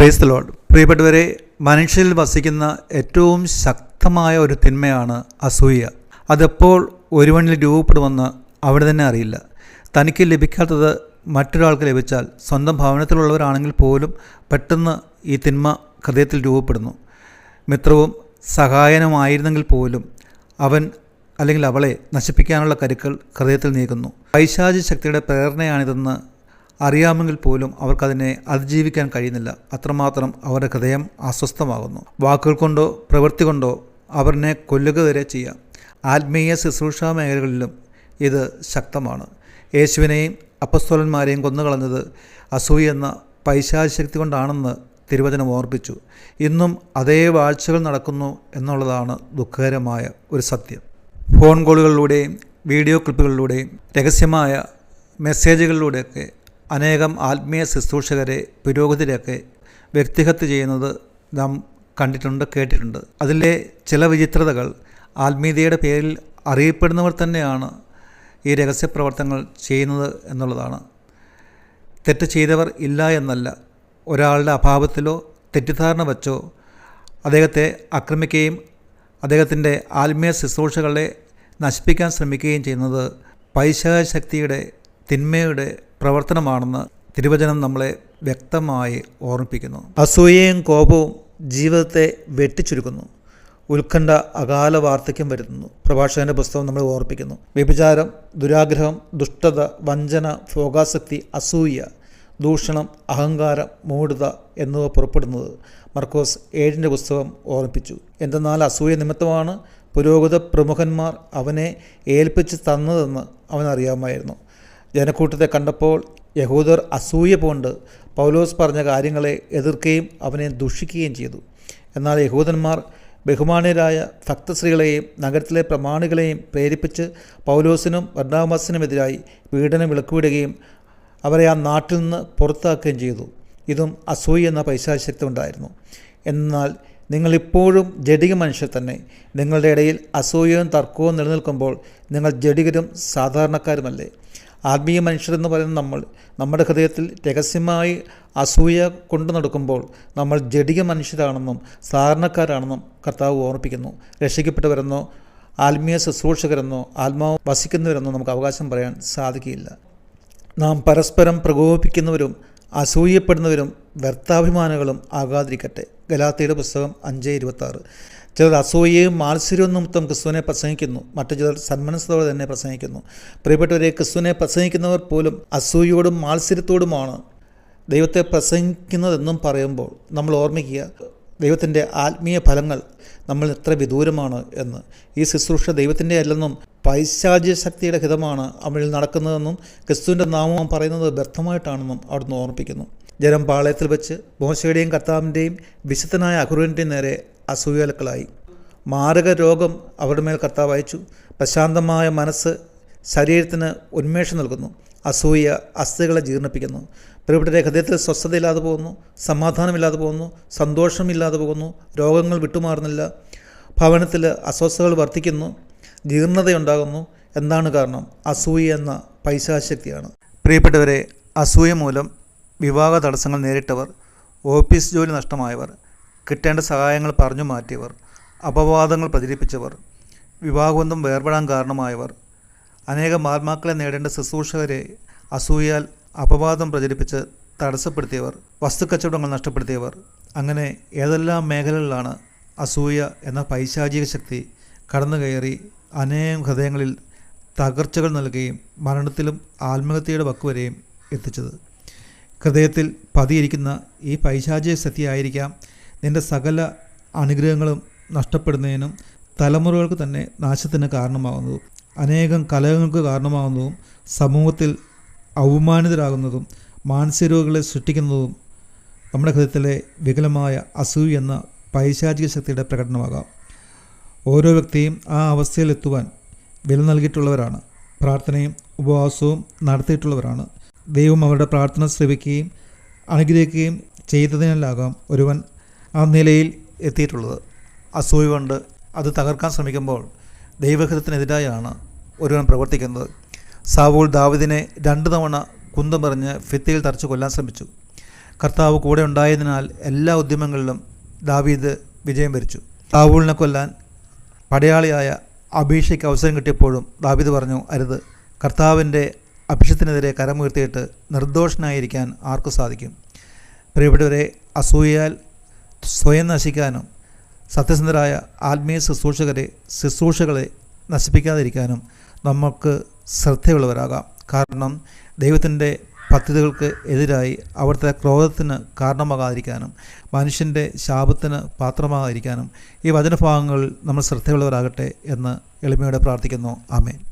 Praise load പ്രിയപ്പെട്ടവരെ മനുഷ്യരിൽ വസിക്കുന്ന ഏറ്റവും ശക്തമായ ഒരു തിന്മയാണ് അസൂയ. അതെപ്പോൾ ഒരുവനിൽ രൂപപ്പെടുമെന്ന് അവിടെ തന്നെ അറിയില്ല. തനിക്ക് ലഭിക്കാത്തത് മറ്റൊരാൾക്ക് ലഭിച്ചാൽ സ്വന്തം ഭവനത്തിലുള്ളവരാണെങ്കിൽ പോലും പെട്ടെന്ന് ഈ തിന്മ ഹൃദയത്തിൽ രൂപപ്പെടുന്നു. മിത്രവും സഹായനുമായിരുന്നെങ്കിൽ പോലും അവൻ അല്ലെങ്കിൽ അവളെ നശിപ്പിക്കാനുള്ള കരുക്കൾ ഹൃദയത്തിൽ നീക്കുന്നു പൈശാചി ശക്തിയുടെ പ്രേരണയാണിതെന്ന് അറിയാമെങ്കിൽ പോലും അവർക്കതിനെ അതിജീവിക്കാൻ കഴിയുന്നില്ല. അത്രമാത്രം അവരുടെ ഹൃദയം അസ്വസ്ഥമാകുന്നു. വാക്കുകൾ കൊണ്ടോ പ്രവൃത്തി കൊണ്ടോ അവരിനെ കൊല്ലുക വരെ ചെയ്യാം. ആത്മീയ ശുശ്രൂഷാ മേഖലകളിലും ഇത് ശക്തമാണ്. യേശുവിനെയും അപ്പസ്തോലന്മാരെയും കൊന്നുകളഞ്ഞത് അസൂയ എന്ന പൈശാശക്തി കൊണ്ടാണെന്ന് തിരുവചനം ഓർപ്പിച്ചു. ഇന്നും അതേ വാഴ്ചകൾ നടക്കുന്നു എന്നുള്ളതാണ് ദുഃഖകരമായ ഒരു സത്യം. ഫോൺ കോളുകളിലൂടെയും വീഡിയോ ക്ലിപ്പുകളിലൂടെയും രഹസ്യമായ മെസ്സേജുകളിലൂടെയൊക്കെ അനേകം ആത്മീയ ശുശ്രൂഷകരെ പുരോഗതിയിലൊക്കെ വ്യക്തിഹത്യ ചെയ്യുന്നത് നാം കണ്ടിട്ടുണ്ട് കേട്ടിട്ടുണ്ട്. അതിലെ ചില വിചിത്രതകൾ ആത്മീയതയുടെ പേരിൽ അറിയപ്പെടുന്നവർ തന്നെയാണ് ഈ രഹസ്യപ്രവർത്തനങ്ങൾ ചെയ്യുന്നത് എന്നുള്ളതാണ്. തെറ്റ് ചെയ്തവർ ഇല്ല എന്നല്ല. ഒരാളുടെ അഭാവത്തിലോ തെറ്റിദ്ധാരണ വച്ചോ അദ്ദേഹത്തെ ആക്രമിക്കുകയും അദ്ദേഹത്തിന്റെ ആത്മീയ ശുശ്രൂഷകളെ നശിപ്പിക്കാൻ ശ്രമിക്കുകയും ചെയ്യുന്നത് പൈശാചശക്തിയുടെ തിന്മയുടെ പ്രവർത്തനമാണെന്ന് തിരുവചനം നമ്മളെ വ്യക്തമായി ഓർമ്മിപ്പിക്കുന്നു. അസൂയയും കോപവും ജീവിതത്തെ വെട്ടിച്ചുരുക്കുന്നു. ഉത്കണ്ഠ അകാല വാർദ്ധക്യം വരുത്തുന്നു. പ്രഭാഷകന്റെ പുസ്തകം നമ്മളെ ഓർപ്പിക്കുന്നു വ്യഭിചാരം ദുരാഗ്രഹം ദുഷ്ടത വഞ്ചന ഭോഗാസക്തി അസൂയ ദൂഷണം അഹങ്കാരം മൂഢത എന്നിവ പുറപ്പെടുന്നത് മർക്കോസ് ഏഴിന്റെ പുസ്തകം ഓർമ്മിപ്പിച്ചു. എന്തെന്നാൽ അസൂയ നിമിത്തമാണ് പുരോഗത പ്രമുഖന്മാർ അവനെ ഏൽപ്പിച്ച് തന്നതെന്ന് അവനറിയാമായിരുന്നു. ജനക്കൂട്ടത്തെ കണ്ടപ്പോൾ യഹൂദർ അസൂയ പൂണ്ട് പൗലോസ് പറഞ്ഞ കാര്യങ്ങളെ എതിർക്കുകയും അവനെ ദുഷിക്കുകയും ചെയ്തു. എന്നാൽ യഹൂദന്മാർ ബഹുമാനരായ ഭക്തശ്രീകളെയും നഗരത്തിലെ പ്രമാണികളെയും പ്രേരിപ്പിച്ച് പൗലോസിനും വർണാമസിനുമെതിരായി പീഡനം വിളക്കുവിടുകയും അവരെ ആ നാട്ടിൽ നിന്ന് പുറത്താക്കുകയും ചെയ്തു. ഇതും അസൂയ എന്ന പൈശാശക്തി ഉണ്ടായിരുന്നു. എന്നാൽ നിങ്ങളിപ്പോഴും ജഡിക മനുഷ്യർ തന്നെ. നിങ്ങളുടെ ഇടയിൽ അസൂയവും തർക്കവും നിലനിൽക്കുമ്പോൾ നിങ്ങൾ ജഡികരും സാധാരണക്കാരുമല്ലേ? ആത്മീയ മനുഷ്യരെന്ന് പറയുന്ന നമ്മൾ നമ്മുടെ ഹൃദയത്തിൽ രഹസ്യമായി അസൂയ കൊണ്ടു നടക്കുമ്പോൾ നമ്മൾ ജടിക മനുഷ്യരാണെന്നും സാധാരണക്കാരാണെന്നും കർത്താവ് ഓർമ്മിപ്പിക്കുന്നു. രക്ഷിക്കപ്പെട്ടവരെന്നോ ആത്മീയ ശുശ്രൂഷകരെന്നോ ആത്മാവ് വസിക്കുന്നവരെന്നോ നമുക്ക് അവകാശം പറയാൻ സാധിക്കില്ല. നാം പരസ്പരം പ്രകോപിപ്പിക്കുന്നവരും അസൂയപ്പെടുന്നവരും വ്യർത്ഥാഭിമാനികളും ആകാതിരിക്കട്ടെ. ഗലാത്തിയുടെ പുസ്തകം അഞ്ച് ഇരുപത്താറ്. ചിലർ അസൂയയും മാത്സര്യവും നിമിത്തം ക്രിസ്തുവിനെ പ്രസംഗിക്കുന്നു. മറ്റു ചിലർ സന്മനസ്സത്തോടെ തന്നെ പ്രസംഗിക്കുന്നു. പ്രിയപ്പെട്ടവരെ ക്രിസ്തുവിനെ പ്രസംഗിക്കുന്നവർ പോലും അസൂയയോടും മാത്സര്യത്തോടുമാണ് ദൈവത്തെ പ്രസംഗിക്കുന്നതെന്നും പറയുമ്പോൾ നമ്മൾ ഓർമ്മിക്കുക ദൈവത്തിന്റെ ആത്മീയ ഫലങ്ങൾ നമ്മൾ എത്ര വിദൂരമാണ് എന്ന്. ഈ ശുശ്രൂഷ ദൈവത്തിന്റെ അല്ലെന്നും പൈശാചിക ശക്തിയുടെ ഹിതമാണ് അവളിൽ നടക്കുന്നതെന്നും ക്രിസ്തുവിന്റെ നാമം പറയുന്നത് വ്യർത്ഥമായിട്ടാണെന്നും അവിടുന്ന് ഓർമ്മിപ്പിക്കുന്നു. ജനം പാളയത്തിൽ വെച്ച് മോശയുടെയും കർത്താവിന്റെയും വിശുദ്ധനായ അഹുറിന്റെയും നേരെ അസൂയലുക്കളായി മാരക രോഗം അവരുടെ മേൽ കർത്താവ് അയച്ചു. പ്രശാന്തമായ മനസ്സ് ശരീരത്തിന് ഉന്മേഷം നൽകുന്നു. അസൂയ അസ്ഥികളെ ജീർണിപ്പിക്കുന്നു. പ്രിയപ്പെട്ട ഹൃദയത്തിൽ സ്വസ്ഥതയില്ലാതെ പോകുന്നു. സമാധാനമില്ലാതെ പോകുന്നു. സന്തോഷമില്ലാതെ പോകുന്നു. രോഗങ്ങൾ വിട്ടുമാറുന്നില്ല. ഭവനത്തിൽ അസ്വസ്ഥതകൾ വർദ്ധിക്കുന്നു. ജീർണതയുണ്ടാകുന്നു. എന്താണ് കാരണം? അസൂയ എന്ന പൈശാശക്തിയാണ് പ്രിയപ്പെട്ടവരെ അസൂയ മൂലം വിവാഹ തടസ്സങ്ങൾ നേരിട്ടവർ ഓഫീസ് ജോലി നഷ്ടമായവർ കിട്ടേണ്ട സഹായങ്ങൾ പറഞ്ഞു മാറ്റിയവർ അപവാദങ്ങൾ പ്രചരിപ്പിച്ചവർ വിവാഹബന്ധം വേർപെടാൻ കാരണമായവർ അനേകം ആത്മാക്കളെ നേടേണ്ട ശുശ്രൂഷകരെ അസൂയാൽ അപവാദം പ്രചരിപ്പിച്ച് തടസ്സപ്പെടുത്തിയവർ വസ്തുക്കച്ചവടങ്ങൾ നഷ്ടപ്പെടുത്തിയവർ. അങ്ങനെ ഏതെല്ലാം മേഖലകളിലാണ് അസൂയ എന്ന പൈശാചിക ശക്തി കടന്നു കയറി അനേകം ഹൃദയങ്ങളിൽ തകർച്ചകൾ നൽകുകയും മരണത്തിലും ആത്മഹത്യയുടെ വക്കുവരെയും എത്തിച്ചത്. ഹൃദയത്തിൽ പതിയിരിക്കുന്ന ഈ പൈശാചിക ശക്തിയായിരിക്കാം നിന്റെ സകല അനുഗ്രഹങ്ങളും നഷ്ടപ്പെടുന്നതിനും തലമുറകൾക്ക് തന്നെ നാശത്തിന് കാരണമാകുന്നതും അനേകം കലഹങ്ങൾക്ക് കാരണമാകുന്നതും സമൂഹത്തിൽ അവമാനിതരാകുന്നതും മാനസിക രോഗികളെ സൃഷ്ടിക്കുന്നതും നമ്മുടെ ഹൃദയത്തിലെ വികലമായ അസൂയ എന്ന പൈശാചിക ശക്തിയുടെ പ്രകടനമാകാം. ഓരോ വ്യക്തിയും ആ അവസ്ഥയിലെത്തുവാൻ വില നൽകിയിട്ടുള്ളവരാണ്. പ്രാർത്ഥനയും ഉപവാസവും നടത്തിയിട്ടുള്ളവരാണ്. ദൈവം അവരുടെ പ്രാർത്ഥന ശ്രവിക്കുകയും അനുഗ്രഹിക്കുകയും ചെയ്തതിനാലാകാം ഒരുവൻ ആ നിലയിൽ എത്തിയിട്ടുള്ളത്. അസൂയ കൊണ്ട് അത് തകർക്കാൻ ശ്രമിക്കുമ്പോൾ ദൈവഹിതത്തിനെതിരായാണ് ഒരുവൻ പ്രവർത്തിക്കുന്നത്. സാവൂൾ ദാവിദിനെ രണ്ട് തവണ കുന്തമെറിഞ്ഞ് ഫിത്തിയിൽ തറച്ച് കൊല്ലാൻ ശ്രമിച്ചു. കർത്താവ് കൂടെ ഉണ്ടായതിനാൽ എല്ലാ ഉദ്യമങ്ങളിലും ദാവീദ് വിജയം വരിച്ചു. സാവൂളിനെ കൊല്ലാൻ പടയാളിയായ അഭീഷയ്ക്ക് അവസരം കിട്ടിയപ്പോഴും ദാവീദ് പറഞ്ഞു അരുത്. കർത്താവിന്റെ അഭിഷത്തിനെതിരെ കരമുയർത്തിയിട്ട് നിർദോഷനായിരിക്കാൻ ആർക്കു സാധിക്കും. പ്രിയപ്പെട്ടവരെ അസൂയയാൽ സ്വയം നശിക്കാനും സത്യസന്ധരായ ആത്മീയ ശുശ്രൂഷകരെ ശുശ്രൂഷകളെ നശിപ്പിക്കാതിരിക്കാനും നമുക്ക് ശ്രദ്ധയുള്ളവരാകാം. കാരണം ദൈവത്തിന്റെ പദ്ധതികൾക്ക് എതിരായി അവിടുത്തെ ക്രോധത്തിന് കാരണമാകാതിരിക്കാനും മനുഷ്യന്റെ ശാപത്തിന് പാത്രമാകാതിരിക്കാനും ഈ വചനഭാഗങ്ങളിൽ നമ്മൾ ശ്രദ്ധയുള്ളവരാകട്ടെ എന്ന് എളിമയോടെ പ്രാർത്ഥിക്കുന്നു. ആമേൻ.